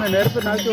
அந்த நெருப்பு நகர்த்தி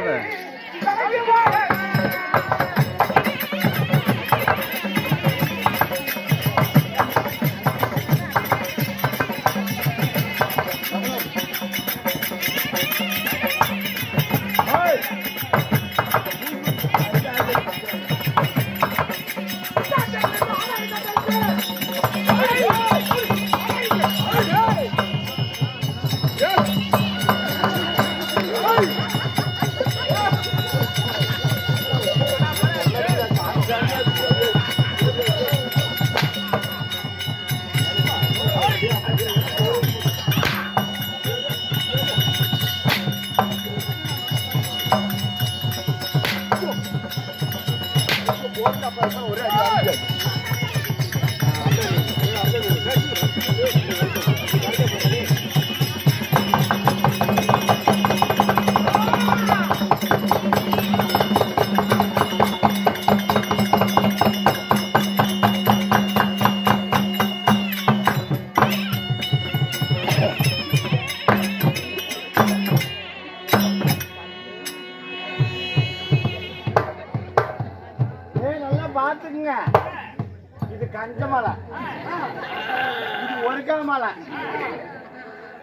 হবে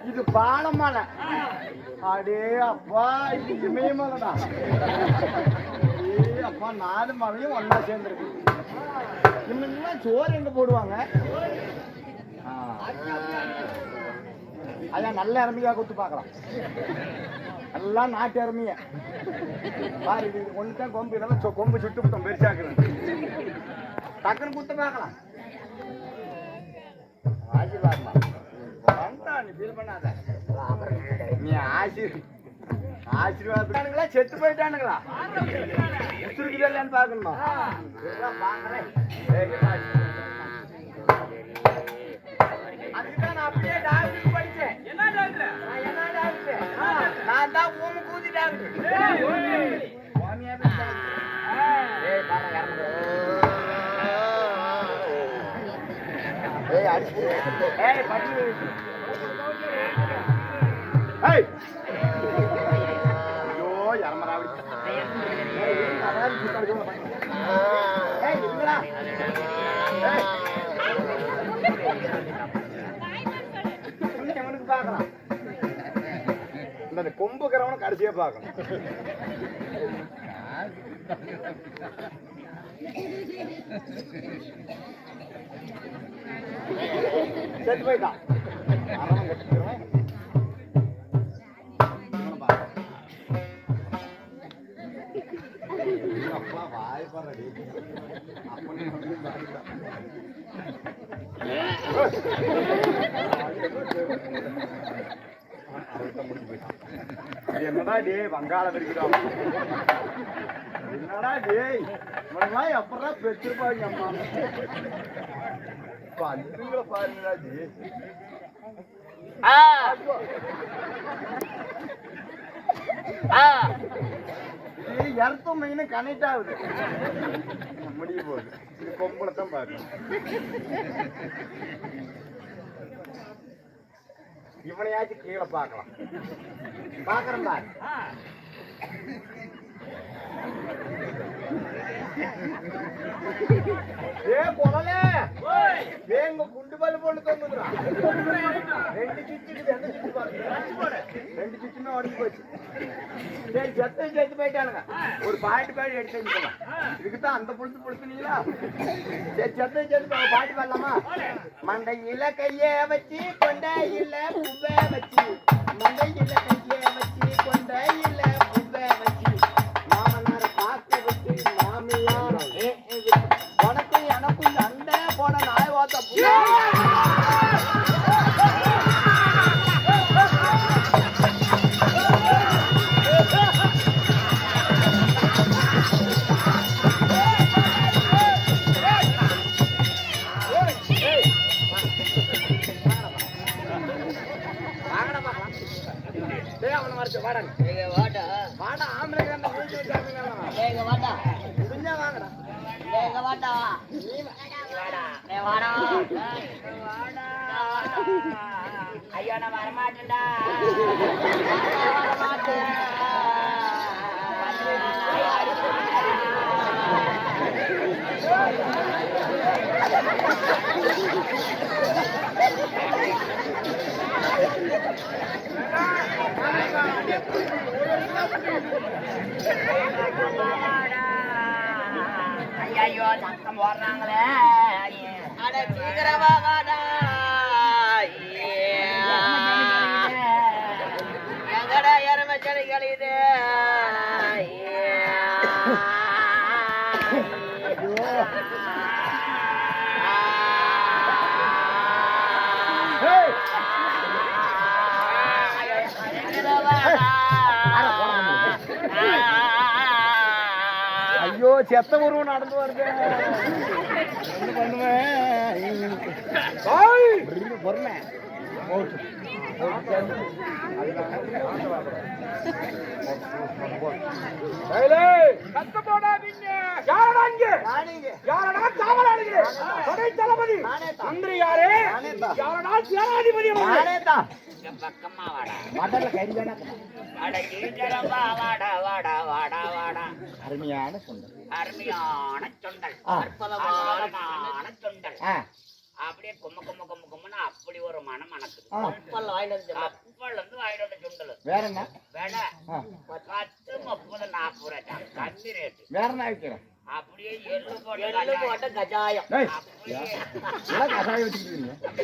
இது பாலமான அடே அப்பா இது இமயமலைடா அப்பா நாலு மலையும் ஒன்னா சேர்ந்துருக்கு. இன்னும் சோறு எங்க போடுவாங்க? அதான் நல்ல இறமையா கொடுத்து பார்க்கலாம். எல்லாம் நாட்டு இறமைய பாரு இது ஒன்று தான் கொம்பு இதெல்லாம் சொ- கொம்பு சுட்டு குத்தம் பெருசாக்குறேன் டக்குன்னு குத்து பார்க்கலாம். ஆசீர்வாதமா. நீ ஃபீல் பண்ணாத நீ ஆசீர் செத்து போயிட்டானுங்களா உசுருக்குதா இல்லையான்னு பார்க்கணுமா ஏய், அப்படியே டாக்டருக்கு படிச்சேன். நான் என்ன டாக்டர்? நான் தான் ஊம கூதி டாக்டர். ஏய், பாரு, ஏய், அடிச்சு. ஏய், பட்டி இன்னும் எவனுக்கு பார்க்கலாம் இந்த கொம்புக்கிறவனை கடைசியா பார்க்கணும் செத்து போயிட்டான். என்னடா டேய் வங்காளம் இருக்கிறோம் என்னடா டேய் இவங்கெல்லாம் எப்படா பெற்றிருப்பாங்க அம்மா? பந்துங்களை பாருங்கடா டேய். இது இறத்தும் மெயினு கனெக்ட் ஆகுது. முடிய போகுது இது கொம்பளை தான் பார்க்கணும் இவனையாச்சும் கீழே பார்க்கலாம் பார்க்கறேன் பாரு ஏ கொலலே ஏ இங்க குண்டு பல்லு பொண்ணு தொங்குதுடா ரெண்டு சுச்சு ரெண்டு சுச்சுமே உடஞ்சு போச்சு சரி செத்து செத்து போயிட்டானுங்க ஒரு பாட்டு பாடி எடுத்து வச்சுக்கலாம் அந்த புழுத்து புழுத்துனீங்களா சரி செத்து செத்து போய் பாட்டு பாடலாமா மண்டையில கைய வச்சு கொண்டையில புவ வச்சு மண்டையில கைய வச்சு கொண்டையில ஐயோ நான் வரமாட்டேன்டா வரமாட்டேன் ஐயோ சத்தம் போடுறாங்களே அட சீக்கிரமா வாடா ஏய் ஐயோ செத்த உருவம் நடந்து வருது. என்ன பண்ணுவேன்? பொறுமை. யாரடா காவலாளிகளே படை தளபதி. நானே தான். மந்திரி யாரு நானே தான். யாரடா சேனாதிபதி அருமையான சொந்தம் அருமையான தொண்டல் ஆ. அற்புதமான தொண்டல் ஆ. அப்படியே கும்ம கும்ம கும்ம கும்மன்னு அப்படி ஒரு மனம் மணக்குது ஆ. அப்பல் வாங்கிட்டு அப்பல் வந்து வந்து சுண்டல் வேற என்ன? விலை. பத்து முப்பது நாற்பது ரூபாய் கம்மி ரேட்டு. வேற என்ன வைக்கிறேன் அப்படியே எள்ளு போட்டு எள்ளு போட்டு கஜாயம்.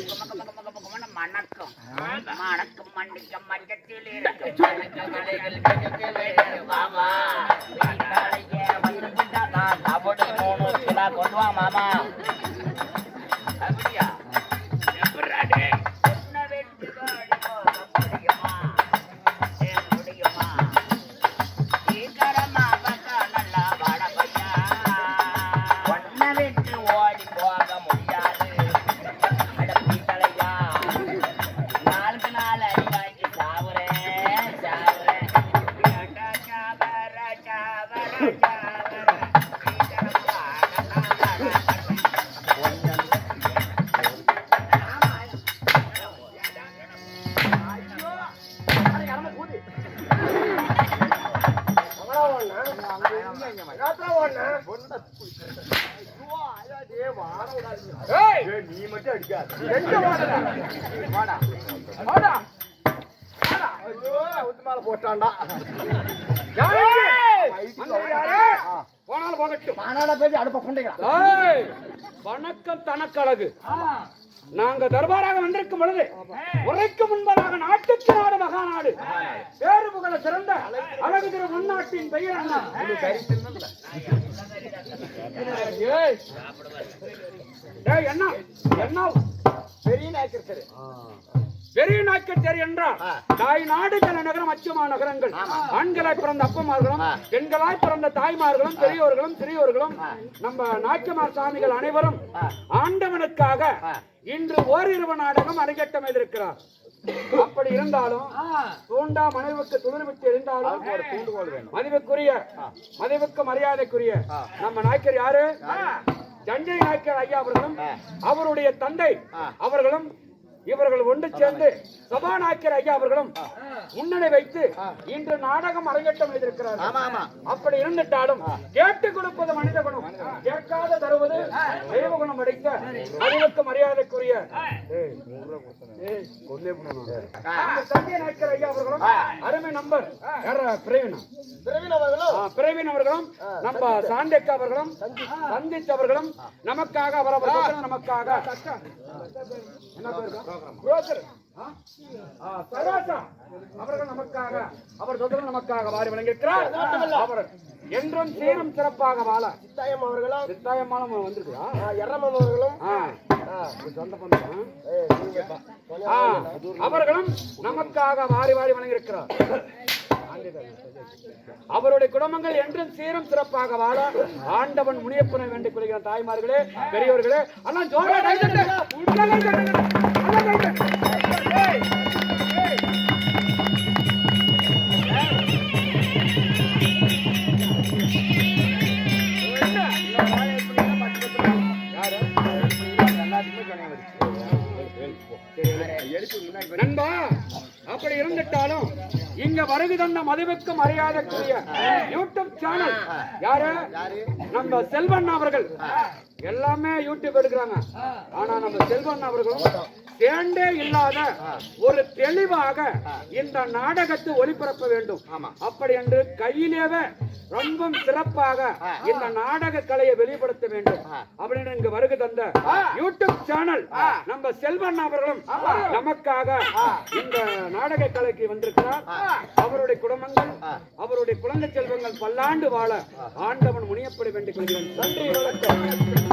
கும்ம கும்ம கும்ம கும்மன்னு மணக்கும். மணக்கும் மண்ணிக்க மஞ்சத்தில் இருக்கும் போகட்டும் மாநாட பேசி அடுப்ப வணக்கம் தனக்கழகு. நாங்க தர்பாராக வந்திருக்கும் பொழுது உரைக்கு முன்பதாக நாட்டுக்கு நாடு மகாநாடு. பேரு புகழ சிறந்த அழகு திரு முன்னாட்டின் பெயர். ஏய், என்ன? என்ன? பெரிய நாயக்கர் சரி பெரிய நாய்க்கச்சேரி என்றால் தாய் நாடு நகரம் அச்சமா நகரங்கள். ஆண்களாய் பிறந்த அப்பமார்களும் பெண்களாய் பிறந்த தாய்மார்களும் பெரியோர்களும் சிறியோர்களும் நம்ம நாய்க்கமார் சாமிகள் அனைவரும் ஆண்டவனுக்காக இன்று ஓரிரவு நாடகம் அரங்கேற்றம் செய்திருக்கிறார் அப்படி இருந்தாலும் தூண்டா மனைவுக்கு துளிர் விட்டு இருந்தாலும் ஒரு தூண்டுகோல் வேணும். மதிவுக்குரிய மதிவுக்கு மரியாதைக்குரிய நம்ம நாய்க்கர் யாரு? ஜஞ்சை நாய்க்கர் ஐயா அவர்களும் அவருடைய தந்தை அவர்களும் இவர்கள் ஒன்று சேர்ந்து சபாநாயக்கர் ஐயா அவர்களும் முன்னணி வைத்து இன்று நாடகம் அரங்கேற்றம் ஆமா அப்படி இருந்துட்டாலும் கேட்டு கொடுப்பது மனித குணம் கேட்காத தருவது தெய்வ குணம் அடைத்த அறிவுக்கு மரியாதைக்குரிய சந்திய நாயக்கர் ஐயா அவர்களும் அருமை நம்பர் பிரவீனா பிரவீன் அவர்களும் ஆ, பிரவீன் அவர்களும் நம்ம சாண்டேக் அவர்களும் சந்தித் அவர்களும் நமக்காக அவரவர் சொந்தம் நமக்காக. என்ன பேருக்கா? புரோக்கர். ஆ? ஆ, சரோஜா. அவர்கள் நமக்காக அவர் சொந்தம் நமக்காக வாரி வழங்கியிருக்கிறார். அவர் என்றும் சீரும் சிறப்பாக வாழ. சித்தாயம் அவர்களும் சித்தாயமாலம் வந்திருக்கா எர்ரமம் அவர்களும்? சொந்த பந்தம். அவர்களும் நமக்காக வாரி வாரி வணங்கியிருக்கிறார் அவருடைய குடும்பங்கள் என்றும் சீரும் சிறப்பாக வாழ ஆண்டவன் முனியப்பனை வேண்டிக் கொள்கிற தாய்மார்களே பெரியவர்களே அண்ணா ஜோரா நண்பா அப்படி இருந்துட்டாலும் இங்க வருகை தந்த மதிவுக்கு மரியாதைக்குரிய யூடியூப் சேனல் யாரு? நம்ம செல்வன் அவர்கள். எல்லாமே யூடியூப் எடுக்கிறாங்க. ஆனா நம்ம செல்வன் அவர்களும் சேர்ந்தே இல்லாத ஒரு தெளிவாக இந்த நாடகத்தை ஒளிபரப்ப வேண்டும். அப்படி என்று கையிலேவே ரொம்ப சிறப்பாக இந்த நாடக கலையை வெளிப்படுத்த வேண்டும். அப்படின்னு இங்க வருகை தந்த யூடியூப் சேனல் நம்ம செல்வன் அவர்களும் நமக்காக இந்த நாடக கலைக்கு வந்திருக்கிறார். அவருடைய குடும்பங்கள் அவருடைய குழந்தை செல்வங்கள் பல்லாண்டு வாழ ஆண்டவன் முனியப்பட வேண்டிக் கொள்கிறேன். நன்றி வணக்கம்.